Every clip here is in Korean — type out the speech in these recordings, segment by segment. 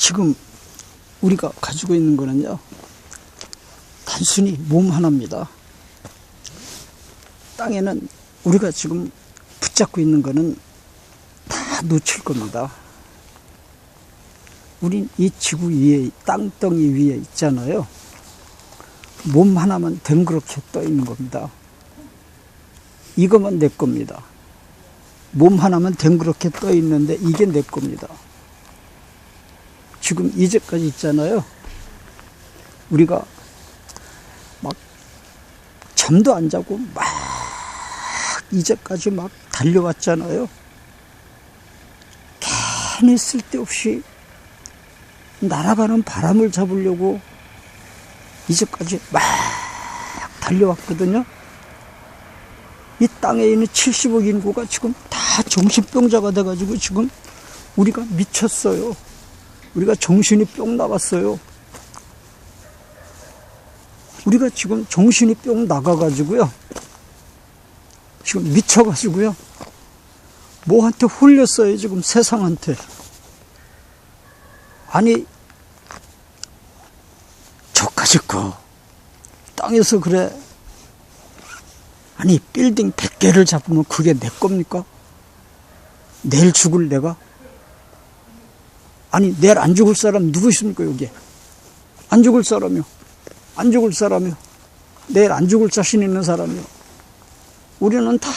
지금 우리가 가지고 있는 거는요, 단순히 몸 하나입니다. 땅에는 우리가 지금 붙잡고 있는 거는 다 놓칠 겁니다. 우린 이 지구 위에, 땅덩이 위에 있잖아요. 몸 하나만 덩그렇게 떠 있는 겁니다. 이것만 내 겁니다. 몸 하나만 덩그렇게 떠 있는데 이게 내 겁니다. 지금 이제까지 있잖아요. 우리가 막 잠도 안 자고 막 이제까지 막 달려왔잖아요. 괜히 쓸데없이 날아가는 바람을 잡으려고 이제까지 막 달려왔거든요. 이 땅에 있는 70억 인구가 지금 다 정신병자가 돼가지고 지금 우리가 미쳤어요. 우리가 정신이 뿅 나갔어요. 우리가 지금 정신이 뿅 나가가지고요. 지금 미쳐가지고요. 뭐한테 홀렸어요, 지금 세상한테. 아니, 저까지 거. 땅에서 그래. 아니, 빌딩 100개를 잡으면 그게 내 겁니까? 내일 죽을 내가? 아니, 내일 안 죽을 사람 누구 있습니까, 여기? 안 죽을 사람이요. 안 죽을 사람이요. 내일 안 죽을 자신 있는 사람이요. 우리는 다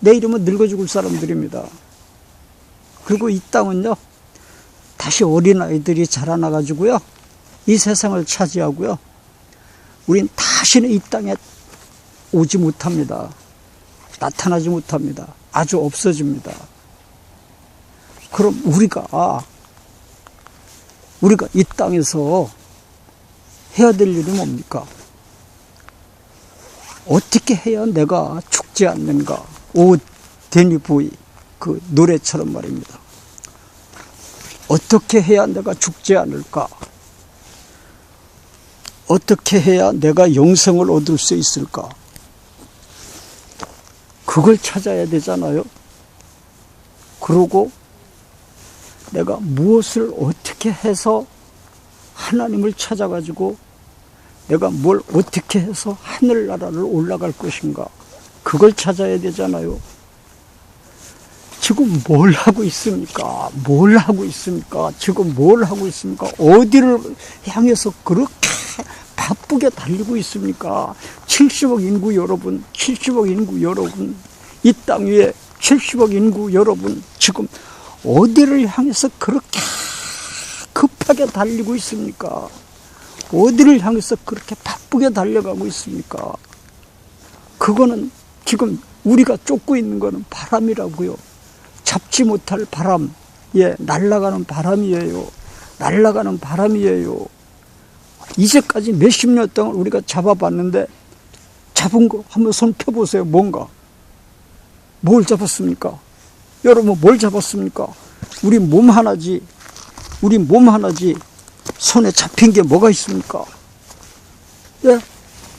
내일이면 늙어 죽을 사람들입니다. 그리고 이 땅은요, 다시 어린아이들이 자라나가지고요, 이 세상을 차지하고요, 우린 다시는 이 땅에 오지 못합니다. 나타나지 못합니다. 아주 없어집니다. 그럼 우리가, 우리가 이 땅에서 해야 될 일이 뭡니까? 어떻게 해야 내가 죽지 않는가? 오 데니 보이 그 노래처럼 말입니다. 어떻게 해야 내가 죽지 않을까? 어떻게 해야 내가 영생을 얻을 수 있을까? 그걸 찾아야 되잖아요. 그러고 내가 무엇을 어떻게 해서 하나님을 찾아가지고 내가 뭘 어떻게 해서 하늘나라를 올라갈 것인가. 그걸 찾아야 되잖아요. 지금 뭘 하고 있습니까? 뭘 하고 있습니까? 지금 뭘 하고 있습니까? 어디를 향해서 그렇게 바쁘게 달리고 있습니까? 70억 인구 여러분, 70억 인구 여러분, 이 땅 위에 70억 인구 여러분, 지금 어디를 향해서 그렇게 급하게 달리고 있습니까? 어디를 향해서 그렇게 바쁘게 달려가고 있습니까? 그거는 지금 우리가 쫓고 있는 거는 바람이라고요. 잡지 못할 바람, 예, 날아가는 바람이에요. 날아가는 바람이에요. 이제까지 몇십 년 동안 우리가 잡아봤는데 잡은 거 한번 손 펴보세요. 뭔가. 뭘 잡았습니까? 여러분 뭘 잡았습니까? 우리 몸 하나지. 우리 몸 하나지. 손에 잡힌 게 뭐가 있습니까? 예?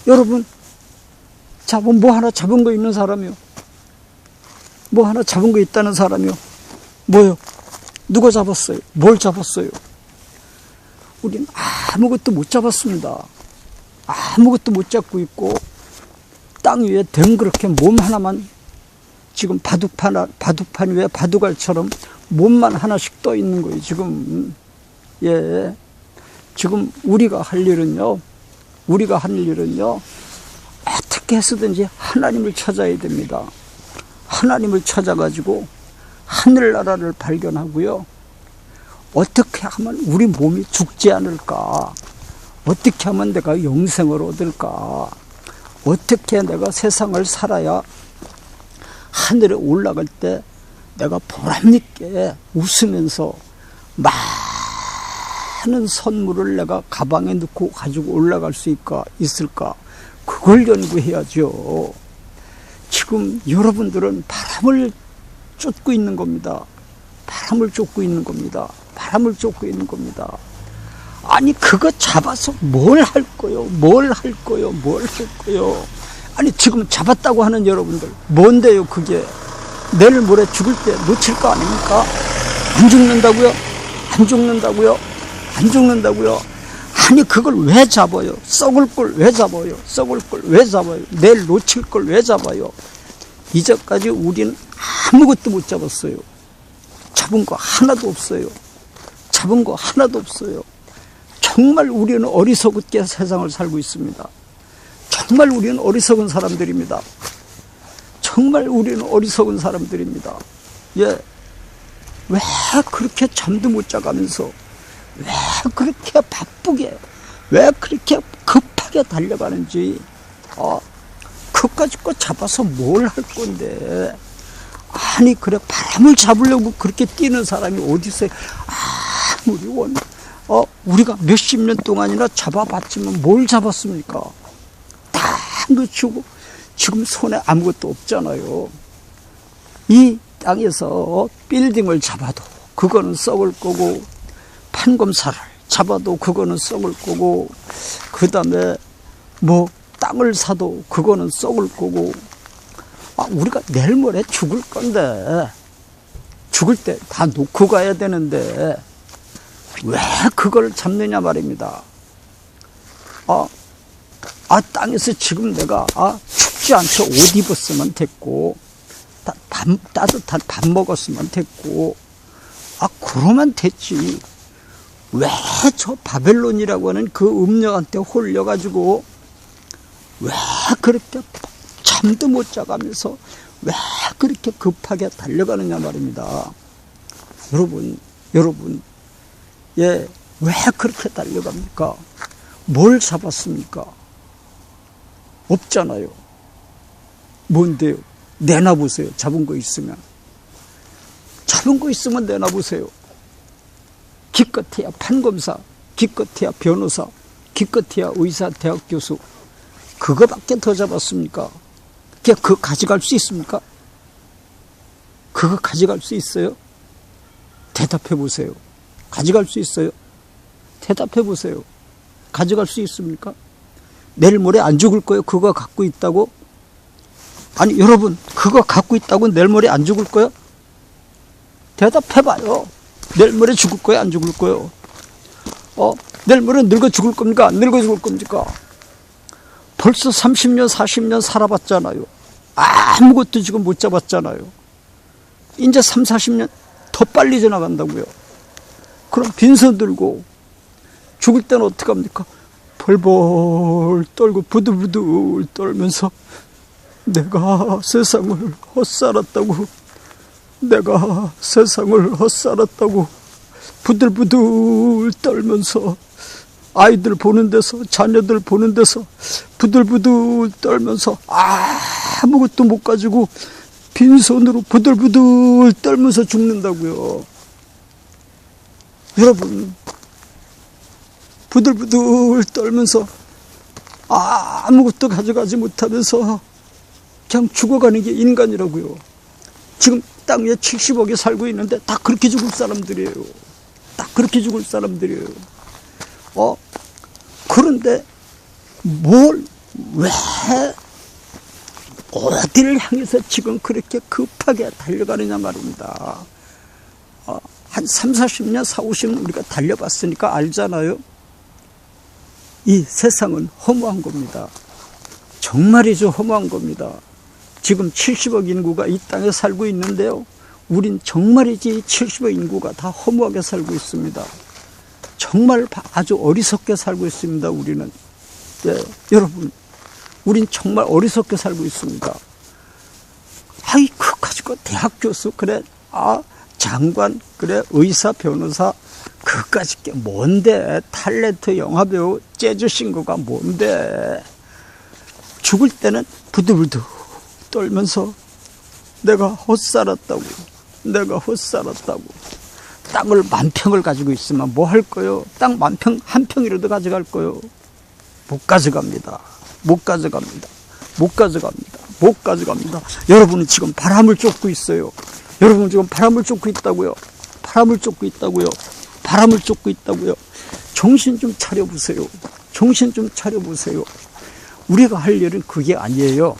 여러분 잡은 뭐 하나 잡은 거 있는 사람이요. 뭐 하나 잡은 거 있다는 사람이요. 뭐요? 누가 잡았어요? 뭘 잡았어요? 우리는 아무것도 못 잡았습니다. 아무것도 못 잡고 있고 땅 위에 덩그렇게 몸 하나만 지금 바둑판 바둑판 위에 바둑알처럼 몸만 하나씩 떠 있는 거예요. 지금 예 지금 우리가 할 일은요 우리가 할 일은요 어떻게 해서든지 하나님을 찾아야 됩니다. 하나님을 찾아가지고 하늘나라를 발견하고요. 어떻게 하면 우리 몸이 죽지 않을까? 어떻게 하면 내가 영생을 얻을까? 어떻게 내가 세상을 살아야 하늘에 올라갈 때 내가 보람있게 웃으면서 많은 선물을 내가 가방에 넣고 가지고 올라갈 수 있을까? 있을까? 그걸 연구해야죠. 지금 여러분들은 바람을 쫓고 있는 겁니다. 바람을 쫓고 있는 겁니다. 바람을 쫓고 있는 겁니다. 아니 그거 잡아서 뭘 할 거요? 뭘 할 거요? 뭘 할 거요? 아니 지금 잡았다고 하는 여러분들 뭔데요 그게? 내일 모레 죽을 때 놓칠 거 아닙니까? 안 죽는다고요? 안 죽는다고요? 안 죽는다고요? 아니 그걸 왜 잡아요? 썩을 걸 왜 잡아요? 썩을 걸 왜 잡아요? 내일 놓칠 걸 왜 잡아요? 이제까지 우리는 아무것도 못 잡았어요. 잡은 거 하나도 없어요. 잡은 거 하나도 없어요. 정말 우리는 어리석게 세상을 살고 있습니다. 정말 우리는 어리석은 사람들입니다. 정말 우리는 어리석은 사람들입니다. 예. 왜 그렇게 잠도 못 자가면서 왜 그렇게 바쁘게 왜 그렇게 급하게 달려가는지 어, 그까지 거 잡아서 뭘 할 건데 아니 그래 바람을 잡으려고 그렇게 뛰는 사람이 어디 있어요 아무리 원 어, 우리가 몇십 년 동안이나 잡아봤지만 뭘 잡았습니까 다 놓치고 지금 손에 아무것도 없잖아요 이 땅에서 빌딩을 잡아도 그거는 썩을 거고 판검사를 잡아도 그거는 썩을 거고 그 다음에 뭐 땅을 사도 그거는 썩을 거고 아 우리가 내일 모레 죽을 건데 죽을 때 다 놓고 가야 되는데 왜 그걸 잡느냐 말입니다. 아, 아 땅에서 지금 내가 아 춥지 않게 옷 입었으면 됐고 따, 밥, 따뜻한 밥 먹었으면 됐고 아 그러면 됐지. 왜 저 바벨론이라고 하는 그 음녀한테 홀려가지고 왜 그렇게 잠도 못 자가면서 왜 그렇게 급하게 달려가느냐 말입니다. 여러분, 여러분, 예, 왜 그렇게 달려갑니까? 뭘 잡았습니까? 없잖아요. 뭔데요? 내놔보세요. 잡은 거 있으면. 잡은 거 있으면 내놔보세요. 기껏해야 판검사, 기껏해야 변호사, 기껏해야 의사, 대학 교수. 그거밖에 더 잡았습니까? 그거 가져갈 수 있습니까? 그거 가져갈 수 있어요? 대답해 보세요. 가져갈 수 있어요? 대답해 보세요. 가져갈 수 있습니까? 내일 모레 안 죽을 거예요? 그거 갖고 있다고? 아니, 여러분, 그거 갖고 있다고 내일 모레 안 죽을 거예요? 대답해 봐요. 내일 모레 죽을 거예요? 안 죽을 거예요? 어? 내일 모레 늙어 죽을 겁니까? 안 늙어 죽을 겁니까? 벌써 30년, 40년 살아봤잖아요. 아무것도 지금 못 잡았잖아요. 이제 3, 40년 더 빨리 지나간다고요. 그럼 빈손 들고 죽을 때는 어떡합니까? 벌벌 떨고 부들부들 떨면서 내가 세상을 헛살았다고 내가 세상을 헛살았다고 부들부들 떨면서 아이들 보는 데서 자녀들 보는 데서 부들부들 떨면서 아무것도 못 가지고 빈손으로 부들부들 떨면서 죽는다고요. 여러분 부들부들 떨면서 아무것도 가져가지 못하면서 그냥 죽어가는 게 인간이라고요. 지금 땅 위에 70억이 살고 있는데 다 그렇게 죽을 사람들이에요. 다 그렇게 죽을 사람들이에요. 어? 그런데 뭘, 왜, 어디를 향해서 지금 그렇게 급하게 달려가느냐 말입니다. 어, 한 3, 40년, 4, 50년 우리가 달려봤으니까 알잖아요. 이 세상은 허무한 겁니다. 정말이죠, 허무한 겁니다. 지금 70억 인구가 이 땅에 살고 있는데요. 우린 정말이지 70억 인구가 다 허무하게 살고 있습니다. 정말 아주 어리석게 살고 있습니다, 우리는. 예, 여러분, 우린 정말 어리석게 살고 있습니다. 아이, 그 가지고 대학 교수, 그래, 아, 장관, 그래, 의사, 변호사, 그까지 게 뭔데? 탤런트 영화배우, 재즈 싱거가 뭔데? 죽을 때는 부들부들 떨면서 내가 헛살았다고, 내가 헛살았다고. 땅을 만 평을 가지고 있으면 뭐 할 거요? 땅 만 평, 한 평이라도 가져갈 거요? 못 가져갑니다. 못 가져갑니다. 못 가져갑니다. 못 가져갑니다. 여러분은 지금 바람을 쫓고 있어요. 여러분 지금 바람을 쫓고 있다고요. 바람을 쫓고 있다고요. 바람을 쫓고 있다고요. 정신 좀 차려보세요. 정신 좀 차려보세요. 우리가 할 일은 그게 아니에요.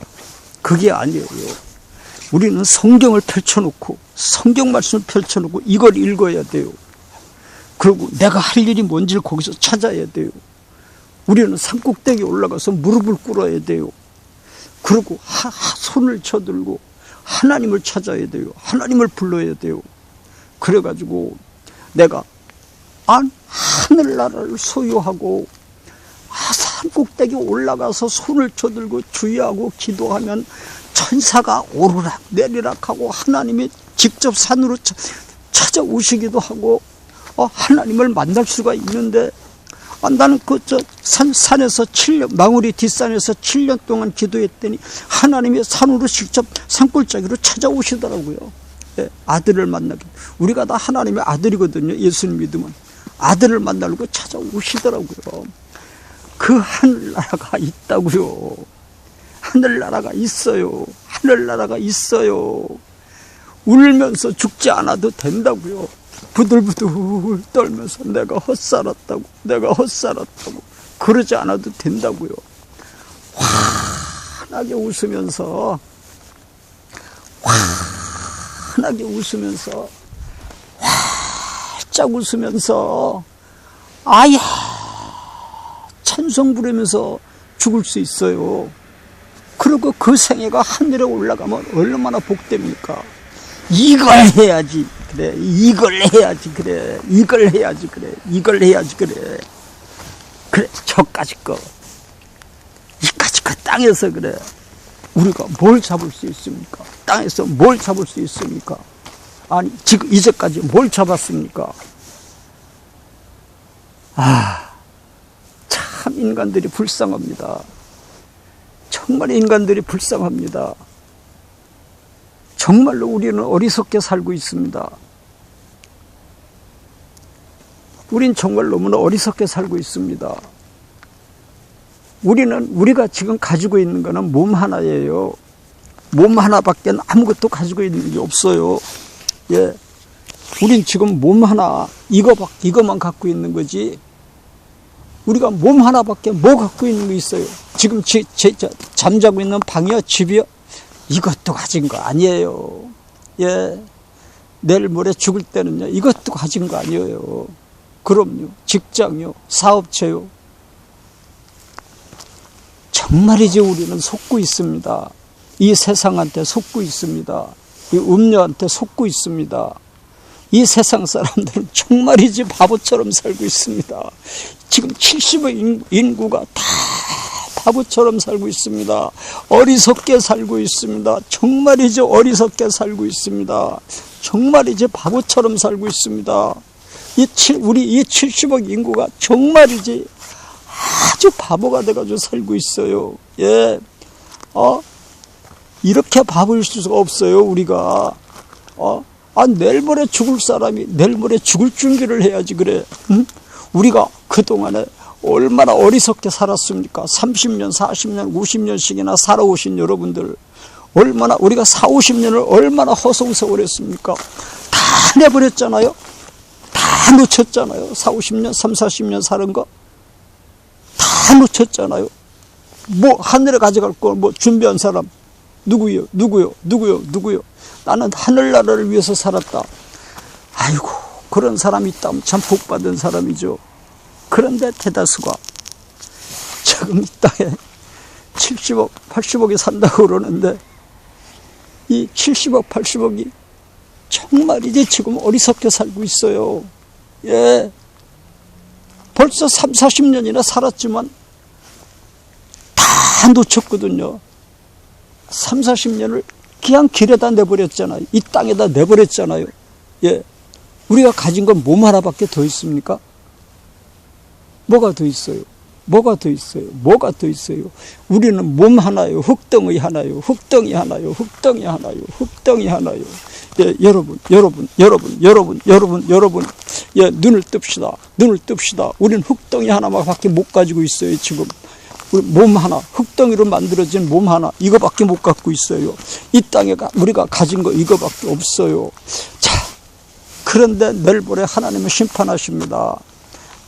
그게 아니에요. 우리는 성경을 펼쳐놓고 성경 말씀을 펼쳐놓고 이걸 읽어야 돼요. 그리고 내가 할 일이 뭔지를 거기서 찾아야 돼요. 우리는 산꼭대기 올라가서 무릎을 꿇어야 돼요. 그리고 하, 하, 손을 쳐들고 하나님을 찾아야 돼요. 하나님을 불러야 돼요. 그래가지고 내가 안 하늘나라를 소유하고 아, 산꼭대기 올라가서 손을 쳐들고 주의하고 기도하면 천사가 오르락 내리락 하고 하나님이 직접 산으로 차, 찾아오시기도 하고 어, 하나님을 만날 수가 있는데 아, 나는 그저 산, 산에서 7년 망우리 뒷산에서 7년 동안 기도했더니 하나님이 산으로 직접 산골짜기로 찾아오시더라고요. 예, 아들을 만나기. 우리가 다 하나님의 아들이거든요. 예수님 믿으면 아들을 만나려고 찾아오시더라고요. 그 하늘나라가 있다고요. 하늘나라가 있어요. 하늘나라가 있어요. 울면서 죽지 않아도 된다고요. 부들부들 떨면서 내가 헛살았다고, 내가 헛살았다고. 그러지 않아도 된다고요. 환하게 웃으면서, 환하게 웃으면서, 활짝 웃으면서, 아야, 찬송 부르면서 죽을 수 있어요. 그리고 그 생애가 하늘에 올라가면 얼마나 복됩니까? 이걸 해야지 그래 이걸 해야지 그래 이걸 해야지 그래 이걸 해야지 그래 그래 저까지 거 이까지 거 땅에서 그래 우리가 뭘 잡을 수 있습니까? 땅에서 뭘 잡을 수 있습니까? 아니 지금 이제까지 뭘 잡았습니까? 아 참 인간들이 불쌍합니다. 정말 인간들이 불쌍합니다. 정말로 우리는 어리석게 살고 있습니다. 우린 정말 너무나 어리석게 살고 있습니다. 우리는 우리가 지금 가지고 있는 것은 몸 하나예요. 몸 하나밖에 아무것도 가지고 있는 게 없어요. 예. 우린 지금 몸 하나, 이거, 이거만 갖고 있는 거지. 우리가 몸 하나밖에 뭐 갖고 있는 거 있어요? 지금 제, 제, 저, 잠자고 있는 방이요, 집이요? 이것도 가진 거 아니에요. 예. 내일 모레 죽을 때는요, 이것도 가진 거 아니에요. 그럼요. 직장요, 사업체요. 정말이지 우리는 속고 있습니다. 이 세상한테 속고 있습니다. 이 음료한테 속고 있습니다. 이 세상 사람들은 정말이지 바보처럼 살고 있습니다. 지금 70의 인구가 다 바보처럼 살고 있습니다. 어리석게 살고 있습니다. 정말이지 어리석게 살고 있습니다. 정말이지 바보처럼 살고 있습니다. 이 우리 이 70억 인구가 정말이지 아주 바보가 돼가지고 살고 있어요. 예, 어 이렇게 바보일 수가 없어요. 우리가 어. 아, 내일 모레 죽을 사람이 내일 모레 죽을 준비를 해야지 그래. 응? 우리가 그동안에 얼마나 어리석게 살았습니까? 30년, 40년, 50년씩이나 살아오신 여러분들. 얼마나, 우리가 4, 50년을 얼마나 허송세월했습니까? 다 내버렸잖아요? 다 놓쳤잖아요? 4, 50년, 3, 40년 사는 거? 다 놓쳤잖아요? 뭐, 하늘에 가져갈 걸뭐 준비한 사람? 누구요? 누구요? 누구요? 누구요? 나는 하늘나라를 위해서 살았다. 아이고, 그런 사람이 있다면 참 복받은 사람이죠. 그런데 대다수가 지금 이 땅에 70억, 80억이 산다고 그러는데 이 70억, 80억이 정말 이제 지금 어리석게 살고 있어요. 예. 벌써 3, 40년이나 살았지만 다 놓쳤거든요. 3, 40년을 그냥 길에다 내버렸잖아요. 이 땅에다 내버렸잖아요. 예. 우리가 가진 건 몸 하나밖에 더 있습니까? 뭐가 더 있어요? 뭐가 더 있어요? 뭐가 더 있어요? 우리는 몸 하나요, 흙덩이 하나요, 흙덩이 하나요, 흙덩이 하나요, 흙덩이 하나요. 예, 여러분, 여러분, 여러분, 여러분, 여러분, 여러분, 예, 눈을 뜹시다. 눈을 뜹시다. 우리는 흙덩이 하나밖에 못 가지고 있어요, 지금. 몸 하나, 흙덩이로 만들어진 몸 하나, 이거밖에 못 갖고 있어요. 이 땅에 우리가 가진 거 이거밖에 없어요. 자, 그런데 내일 모레 하나님은 심판하십니다.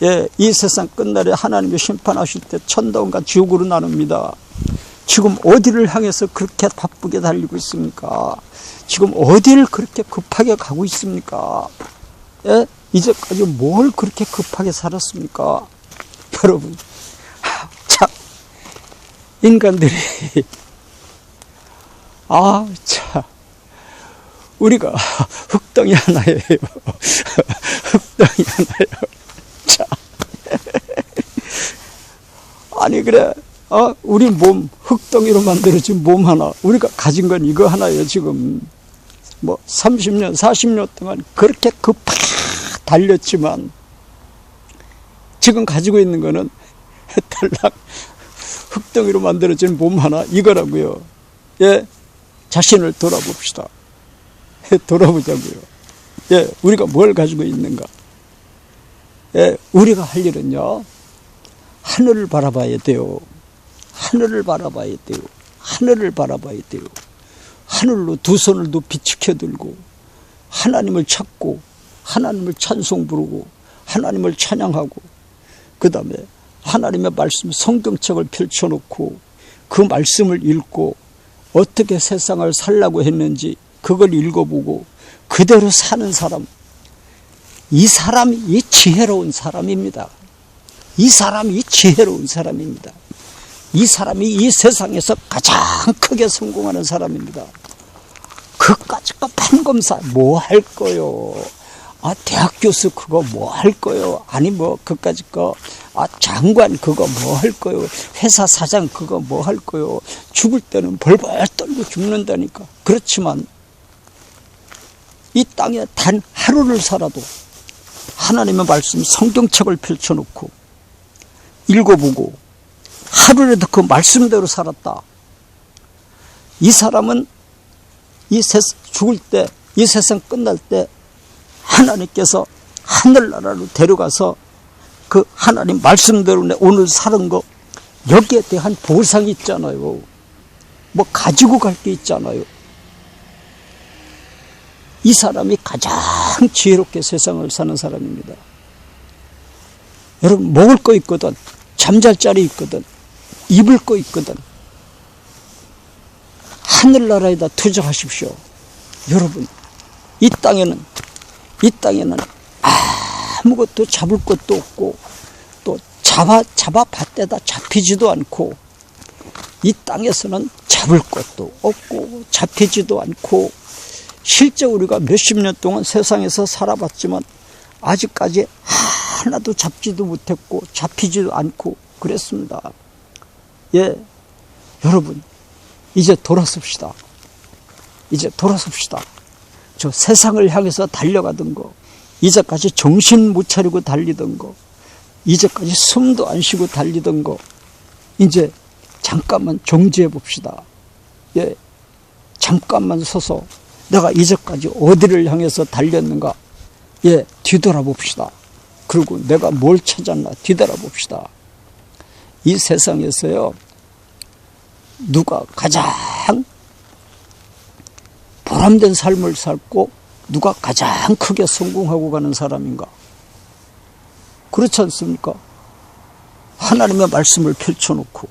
예, 이 세상 끝날에 하나님이 심판하실 때 천당과 지옥으로 나눕니다. 지금 어디를 향해서 그렇게 바쁘게 달리고 있습니까? 지금 어디를 그렇게 급하게 가고 있습니까? 예? 이제까지 뭘 그렇게 급하게 살았습니까? 여러분, 참, 인간들이, 아, 참, 우리가 흙덩이 하나예요. 흙덩이 하나예요. 참. 아니, 그래, 어, 우리 몸, 흙덩이로 만들어진 몸 하나, 우리가 가진 건 이거 하나예요, 지금. 뭐, 30년, 40년 동안 그렇게 급하게 달렸지만, 지금 가지고 있는 거는 탈락, 흙덩이로 만들어진 몸 하나, 이거라고요. 예, 자신을 돌아봅시다. 예, 돌아보자고요. 예, 우리가 뭘 가지고 있는가? 예, 우리가 할 일은요, 하늘을 바라봐야 돼요. 하늘을 바라봐야 돼요. 하늘을 바라봐야 돼요. 하늘로 두 손을 높이 치켜들고 하나님을 찾고 하나님을 찬송 부르고 하나님을 찬양하고 그 다음에 하나님의 말씀 성경책을 펼쳐놓고 그 말씀을 읽고 어떻게 세상을 살라고 했는지 그걸 읽어보고 그대로 사는 사람 이 사람이 이 지혜로운 사람입니다. 이 사람이 지혜로운 사람입니다. 이 사람이 이 세상에서 가장 크게 성공하는 사람입니다. 그까짓 거 판검사 뭐 할 거요? 아 대학 교수 그거 뭐 할 거요? 아니 뭐 그까짓 거아 장관 그거 뭐 할 거요? 회사 사장 그거 뭐 할 거요? 죽을 때는 벌벌 떨고 죽는다니까. 그렇지만 이 땅에 단 하루를 살아도 하나님의 말씀 성경책을 펼쳐놓고 읽어보고 하루라도 그 말씀대로 살았다. 이 사람은 이 세, 죽을 때, 이 세상 끝날 때 하나님께서 하늘나라로 데려가서 그 하나님 말씀대로 내 오늘 사는 거 여기에 대한 보상이 있잖아요. 뭐 가지고 갈 게 있잖아요. 이 사람이 가장 지혜롭게 세상을 사는 사람입니다. 여러분 먹을 거 있거든 잠잘 자리 있거든 입을 거 있거든 하늘나라에다 투자하십시오. 여러분 이 땅에는 이 땅에는 아무것도 잡을 것도 없고 또 잡아 잡아 밭에다 잡히지도 않고 이 땅에서는 잡을 것도 없고 잡히지도 않고 실제 우리가 몇십 년 동안 세상에서 살아봤지만 아직까지 하나도 잡지도 못했고 잡히지도 않고 그랬습니다. 예, 여러분 이제 돌아섭시다. 이제 돌아섭시다. 저 세상을 향해서 달려가던 거, 이제까지 정신 못 차리고 달리던 거, 이제까지 숨도 안 쉬고 달리던 거, 이제 잠깐만 정지해 봅시다. 예, 잠깐만 서서 내가 이제까지 어디를 향해서 달렸는가? 예, 뒤돌아봅시다. 그리고 내가 뭘 찾았나? 뒤돌아봅시다. 이 세상에서요, 누가 가장 보람된 삶을 살고 누가 가장 크게 성공하고 가는 사람인가? 그렇지 않습니까? 하나님의 말씀을 펼쳐놓고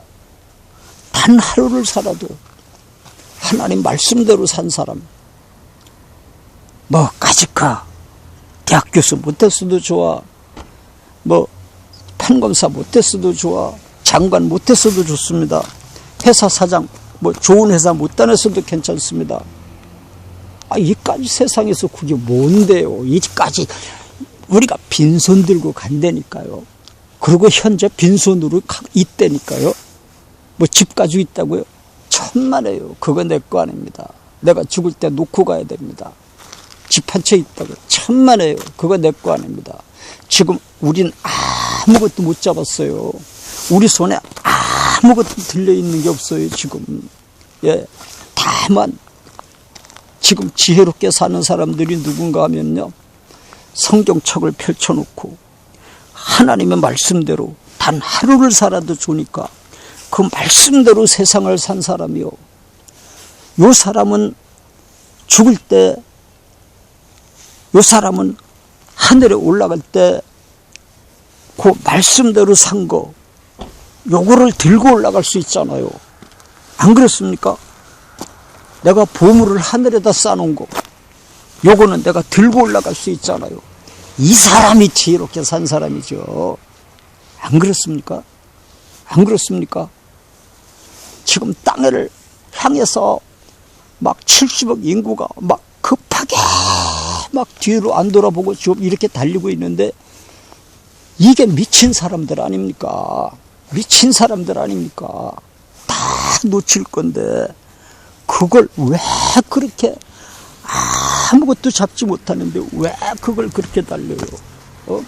단 하루를 살아도 하나님 말씀대로 산 사람. 뭐, 까짓까. 대학 교수 못했어도 좋아. 뭐, 판검사 못했어도 좋아. 장관 못했어도 좋습니다. 회사 사장, 뭐, 좋은 회사 못 다녔어도 괜찮습니다. 아, 이까지 세상에서 그게 뭔데요? 이까지 우리가 빈손 들고 간다니까요. 그리고 현재 빈손으로 있다니까요. 뭐 집 가지고 있다고요? 천만에요. 그거 내거 아닙니다. 내가 죽을 때 놓고 가야 됩니다. 집 한 채 있다고 천만에요. 그거 내거 아닙니다. 지금 우린 아무것도 못 잡았어요. 우리 손에 아무것도 들려 있는 게 없어요. 지금 예, 다만 지금 지혜롭게 사는 사람들이 누군가 하면요. 성경책을 펼쳐놓고 하나님의 말씀대로 단 하루를 살아도 좋으니까 그 말씀대로 세상을 산 사람이요. 요 사람은 죽을 때, 요 사람은 하늘에 올라갈 때, 그 말씀대로 산 거, 요거를 들고 올라갈 수 있잖아요. 안 그렇습니까? 내가 보물을 하늘에다 쌓아놓은 거, 요거는 내가 들고 올라갈 수 있잖아요. 이 사람이 지혜롭게 산 사람이죠. 안 그렇습니까? 안 그렇습니까? 지금 땅을 향해서 막 70억 인구가 막 급하게 막 뒤로 안 돌아보고 지금 이렇게 달리고 있는데 이게 미친 사람들 아닙니까? 미친 사람들 아닙니까? 다 놓칠 건데 그걸 왜 그렇게 아무것도 잡지 못하는데 왜 그걸 그렇게 달려요? 어?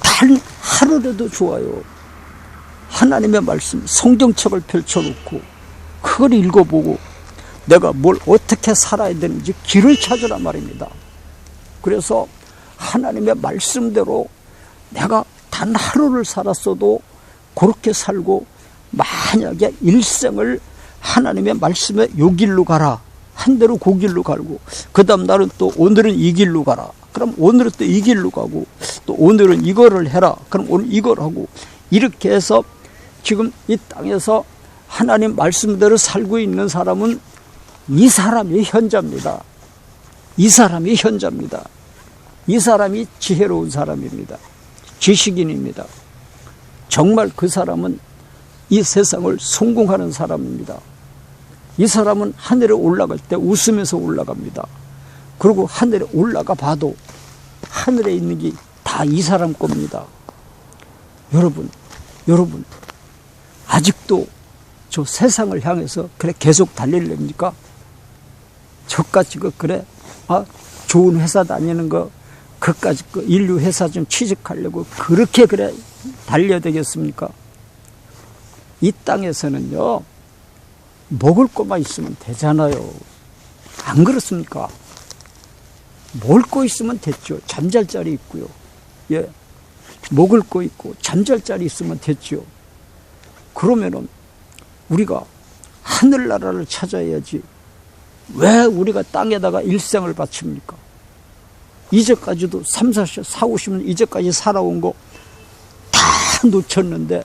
단 하루라도 좋아요. 하나님의 말씀, 성경책을 펼쳐놓고 그걸 읽어보고 내가 뭘 어떻게 살아야 되는지 길을 찾으라 말입니다. 그래서 하나님의 말씀대로 내가 단 하루를 살았어도 그렇게 살고 만약에 일생을 하나님의 말씀에 요 길로 가라. 한 대로 그 길로 가고 그 다음 날은 또 오늘은 이 길로 가라. 그럼 오늘은 또 이 길로 가고 또 오늘은 이거를 해라. 그럼 오늘 이걸 하고 이렇게 해서 지금 이 땅에서 하나님 말씀대로 살고 있는 사람은 이 사람이 현자입니다. 이 사람이 현자입니다. 이 사람이 지혜로운 사람입니다. 지식인입니다. 정말 그 사람은 이 세상을 성공하는 사람입니다. 이 사람은 하늘에 올라갈 때 웃으면서 올라갑니다. 그리고 하늘에 올라가 봐도 하늘에 있는 게 다 이 사람 겁니다. 여러분, 여러분, 아직도 저 세상을 향해서 그래 계속 달릴랍니까? 저까지 그 그래 아 좋은 회사 다니는 거 그까지 그 인류 회사 좀 취직하려고 그렇게 그래 달려야 되겠습니까? 이 땅에서는요 먹을 것만 있으면 되잖아요. 안 그렇습니까? 먹을 거 있으면 됐죠. 잠잘 자리 있고요. 예. 먹을 거 있고 잠잘 자리 있으면 됐죠. 그러면은 우리가 하늘나라를 찾아야지. 왜 우리가 땅에다가 일생을 바칩니까? 이제까지도 3, 40, 4, 50년 이제까지 살아온 거 다 놓쳤는데,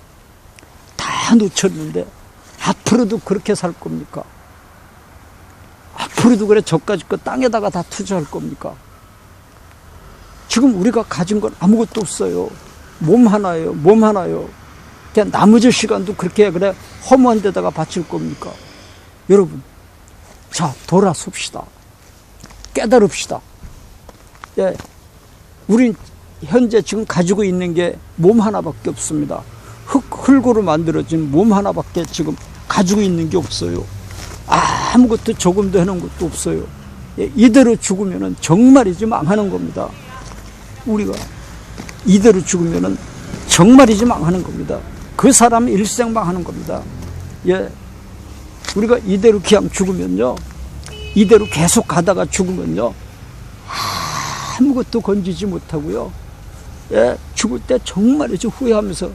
다 놓쳤는데, 앞으로도 그렇게 살 겁니까? 앞으로도 그래 저까지 거 땅에다가 다 투자할 겁니까? 지금 우리가 가진 건 아무것도 없어요. 몸 하나요, 몸 하나요. 그냥 나머지 시간도 그렇게 그래 허무한 데다가 바칠 겁니까? 여러분, 자, 돌아섭시다. 깨달읍시다. 예. 우린 현재 지금 가지고 있는 게 몸 하나밖에 없습니다. 흙, 흙으로 만들어진 몸 하나밖에 지금 가지고 있는 게 없어요. 아무것도 조금도 해놓은 것도 없어요. 예, 이대로 죽으면은 정말이지 망하는 겁니다. 우리가 이대로 죽으면은 정말이지 망하는 겁니다. 그 사람 일생 망하는 겁니다. 예. 우리가 이대로 그냥 죽으면요. 이대로 계속 가다가 죽으면요. 아무것도 건지지 못하고요. 예, 죽을 때 정말이지 후회하면서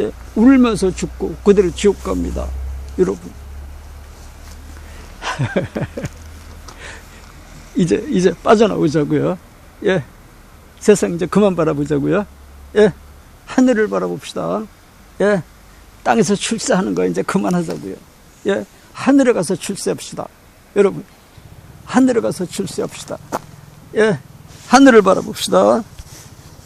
예, 울면서 죽고 그대로 지옥 갑니다. 여러분. 이제 이제 빠져나오자고요. 예. 세상 이제 그만 바라보자고요. 예. 하늘을 바라봅시다. 예. 땅에서 출세하는 거 이제 그만하자고요. 예. 하늘에 가서 출세합시다. 여러분. 하늘에 가서 출세합시다. 예. 하늘을 바라봅시다.